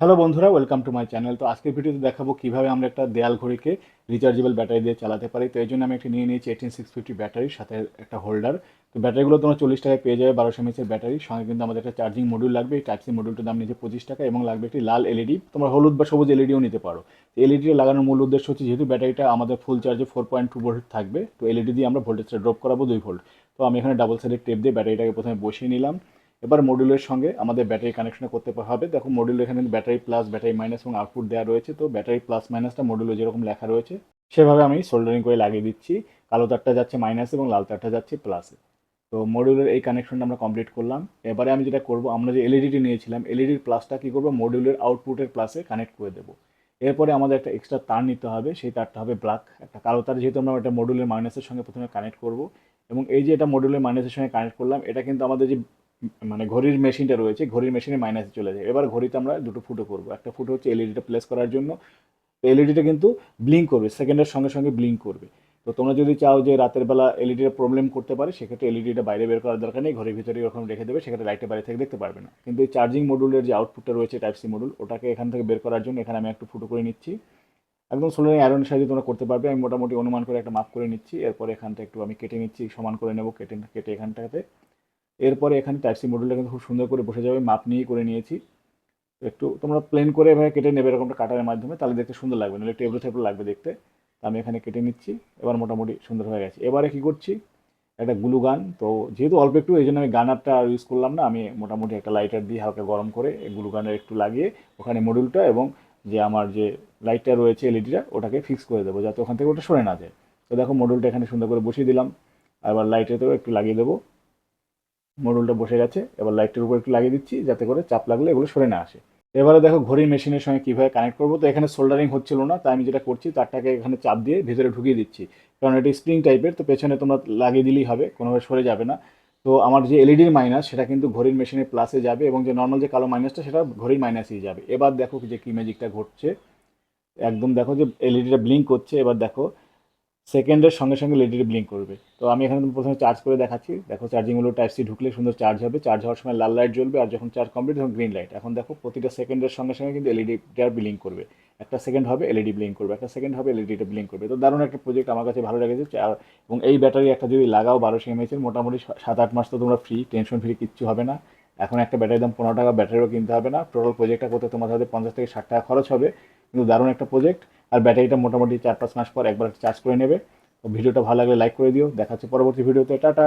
Hello বন্ধুরা welcome to my channel তো আজকের ভিডিওতে দেখাবো কীভাবে আমরা একটা দেয়াল ঘড়িকে রিচার্জেবল ব্যাটারি দিয়ে চালাতে পারি। তো এই জন্য আমি একটা নিয়ে নিয়েছি এইটিন সিক্স ফিফটি ব্যাটারির সাথে একটা হোল্ডার তো ব্যাটারিগুলো তোমরা চল্লিশ টাকায় পেয়ে যাবে, বারোশো এমএচের ব্যাটারি সঙ্গে কিন্তু আমাদের একটা চার্জিং মডিউল লাগবে। এই টাইপ সি মডিউলটার দাম নিচে পঁচিশ টাকা এবং লাগবে একটি লাল এলইডি তোমরা হলুদ বা সবুজ এলইডিও নিতে পারো। এলইডি লাগানোর মূল উদ্দেশ্য হচ্ছে যেহেতু ব্যাটারিটা আমাদের ফুল চার্জে ফোর পয়েন্ট টু ভোল্ট থাকবে, তো এলইডি দিয়ে আমরা ভোল্টেজটা ড্রপ করাবো দুই ভোল্ট তো আমি এখানে ডাবল সাইডের টেপ দিয়ে ব্যাটারিটাকে প্রথমে বসিয়ে নিলাম। এবার মডিউলের সঙ্গে আমাদের ব্যাটারি কানেকশন করতে হবে। দেখো মডিউলের এখানে ব্যাটারি প্লাস ব্যাটারি মাইনাস এবং আউটপুট দেওয়া রয়েছে। তো ব্যাটারি প্লাস মাইনাসটা মডিউলে যেরকম লেখা রয়েছে, সেভাবে আমি সোল্ডারিং করে লাগিয়ে দিচ্ছি। কালো তারটা যাচ্ছে মাইনাসে এবং লাল তারটা যাচ্ছে প্লাসে তো মডিউলের এই কানেকশনটা আমরা কমপ্লিট করলাম। এবারে আমি যেটা করব, আমরা যে এলইডিটি নিয়েছিলাম এলইডির প্লাসটা কী করব? মডিউলের আউটপুটের প্লাসে কানেক্ট করে দেবো। এরপরে আমাদের একটা এক্সট্রা তার নিতে হবে, সেই তারটা হবে ব্ল্যাক একটা কালো তার যেহেতু আমরা এটা মডিউলের মাইনাসের সঙ্গে প্রথমে কানেক্ট করব। এবং এই যে এটা মডিউলের মাইনাসের সঙ্গে কানেক্ট করলাম, এটা কিন্তু আমাদের যে মানে ঘড়ির মেশিনটা রয়েছে, ঘড়ির মেশিনে মাইনাসে চলে যায়। এবার ঘড়িতে আমরা দুটো ফুটো করব। একটা ফুটো হচ্ছে এলইডিটা প্লেস করার জন্য। এলইডিটা কিন্তু ব্লিঙ্ক করবে সেকেন্ডের সঙ্গে সঙ্গে ব্লিঙ্ক করবে। তো তোমরা যদি চাও যে রাতের বেলা এলইডিটা প্রবলেম করতে পারে, সেক্ষেত্রে এলইডিটা বাইরে বের করার দরকার নেই। ঘরের ভিতরে ওরকম রেখে দেবে, সেক্ষেত্রে লাইটের বাইরে থেকে দেখতে পারবে না। কিন্তু এই চার্জিং মডুলের যে আউটপুটটা রয়েছে টাইপ সি মডুল ওটাকে এখান থেকে বের করার জন্য এখানে আমি একটু ফুটো করে নিচ্ছি। একদম সোলারিং আয়রনের সাহায্যে তোমরা করতে পারবে। আমি মোটামুটি অনুমান করে একটা মাপ করে নিচ্ছি। এরপরে এখানটা একটু আমি কেটে নিচ্ছি, সমান করে নেব কেটে কেটে এখানটাতে। এরপরে এখানে টাইপ সি মডুলটা কিন্তু খুব সুন্দর করে বসে যাবে মাপ নিয়ে করে নিয়েছি। একটু তোমরা প্লেন করে এভাবে কেটে নেবে এরকমটা কাটারের মাধ্যমে, তাহলে দেখতে সুন্দর লাগবে, নাহলে টেবল টেবল লাগবে দেখতে। আমি এখানে কেটে নিচ্ছি, এবার মোটামুটি সুন্দর হয়ে গেছে। এবারে কি করছি? একটা গ্লু গান। তো যেহেতু অল্প একটু, এই জন্য আমি গানারটা ইউজ করলাম না, আমি মোটামুটি একটা লাইটার দিয়ে হালকা গরম করে গ্লু গানের একটু লাগিয়ে ওখানে মডিউলটা এবং যে আমার যে লাইটটা রয়েছে এলইডিটা ওটাকে ফিক্স করে দেবো, যাতে ওখান থেকে ওটা সরে না যায়। তো দেখো মডিউলটা এখানে সুন্দর করে বসিয়ে দিলাম। এবার লাইটেতেও একটু লাগিয়ে দেবো। মডুলটা বসে গেছে, এবার লাইটের উপর একটু লাগিয়ে দিচ্ছি, যাতে করে চাপ লাগলে এগুলো সরে না আসে। এবারে দেখো ঘড়ির মেশিনের সঙ্গে কীভাবে কানেক্ট করব, তো এখানে সোল্ডারিং হচ্ছিল না, তাই আমি যেটা করছি, তারটাকে এখানে চাপ দিয়ে ভিতরে ঢুকিয়ে দিচ্ছি। কারণ এটি স্প্রিং টাইপের তো পেছনে তোমরা লাগিয়ে দিলেই হবে, কোনোভাবে সরে যাবে না। তো আমার যে এলইডির মাইনাস সেটা কিন্তু ঘড়ির মেশিনের প্লাসে যাবে এবং যে নর্মাল যে কালো মাইনাসটা সেটা ঘড়ির মাইনাসেই যাবে। এবার দেখো যে কী ম্যাজিকটা ঘটছে। একদম দেখো যে এলইডিটা ব্লিঙ্ক করছে, এবার দেখো সেকেন্ডের সঙ্গে সঙ্গে লেডিটি ব্লিঙ্ক করবে। তো আমি এখানে প্রথমে চার্জ করে দেখাচ্ছি। দেখো চার্জিংগুলো টাইপ সি ঢুকলে সুন্দর চার্জ হবে। চার্জ হওয়ার সময় লাল লাইট জ্বলবে আর যখন চার্জ কমপ্লিট তখন গ্রিন লাইট এখন দেখো প্রতিটা সেকেন্ডের সঙ্গে সঙ্গে কিন্তু এলইডিটার ব্লিঙ্ক করবে। একটা সেকেন্ড হবে এলইডি ব্লিঙ্ক করবে, একটা সেকেন্ড হবে এলইডিটা ব্লিঙ্ক করবে। তো দারুণ একটা প্রজেক্ট আমার কাছে ভালো লেগেছে। আর এবং এই ব্যাটারি একটা যদি লাগাও বারোশো এমএচের মোটামুটি সাত আট মাস তো তোমরা ফ্রি টেনশন ফ্রি কিচ্ছু হবে না। এখন একটা ব্যাটারির দাম পনেরো টাকা ব্যাটারিও কিনতে হবে না। টোটাল প্রজেক্টটা করতে তোমার হাতে পঞ্চাশ থেকে ষাট টাকা খরচ হবে। কিন্তু দারুণ একটা প্রজেক্ট আর ব্যাটারিটা মোটামুটি চার পাঁচ মাস পর একবার চার্জ করে নেবে। ভিডিওটা ভালো লাগলে লাইক করে দিও। দেখা হচ্ছে পরবর্তী ভিডিওতে। টাটা!